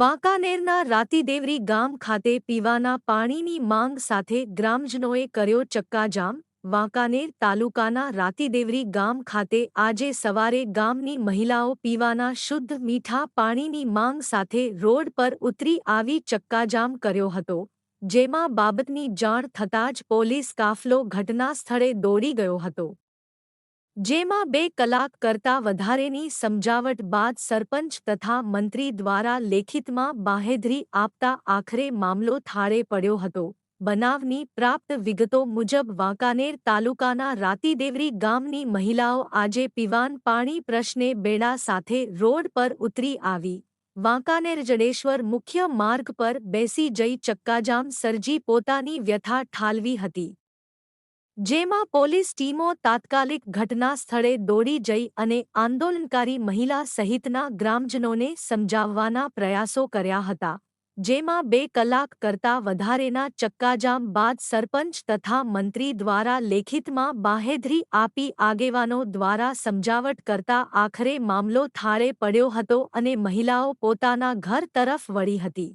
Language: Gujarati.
વાંકાનેરના રાતીદેવરી ગામ ખાતે પીવાના પાણીની માંગ સાથે ગ્રામજનોએ કર્યો ચક્કાજામ. વાંકાનેર તાલુકાના રાતીદેવરી ગામ ખાતે આજે સવારે ગામની મહિલાઓ પીવાના શુદ્ધ મીઠા પાણીની માંગ સાથે રોડ પર ઉતરી આવી ચક્કાજામ કર્યો હતો, જેમાં બાબતની જાણ થતાં જ પોલીસ કાફલો ઘટના સ્થળે દોડી ગયો હતો. જેમાં બે કલાક કરતા વધારેની સમજાવટ બાદ સરપંચ તથા મંત્રી દ્વારા લેખિતમાં બાહેધરી આપતા આખરે મામલો થાળે પડ્યો હતો. બનાવની પ્રાપ્ત વિગતો મુજબ વાંકાનેર તાલુકાના રાતીદેવરી ગામની મહિલાઓ આજે પીવાન પાણી પ્રશ્ને બેડા સાથે રોડ પર ઉતરી આવી. વાંકાનેર જડેશ્વર મુખ્ય માર્ગ પર બેસી જઈ ચક્કાજામ સર્જી પોતાની વ્યથા ઠાલવી હતી. જેમાં પોલીસ ટીમો તાત્કાલિક ઘટના સ્થળે દોડી જઈ અને આંદોલનકારી મહિલા સહિતના ગ્રામજનોને સમજાવવાના પ્રયાસો કર્યા હતા, જેમાં બે કલાક કરતા વધારેના ચક્કાજામ બાદ સરપંચ તથા મંત્રી દ્વારા લેખિતમાં બાહેધરી આપી આગેવાનો દ્વારા સમજાવટ કરતા આખરે મામલો થાળે પડ્યો હતો અને મહિલાઓ પોતાના ઘર તરફ વળી હતી.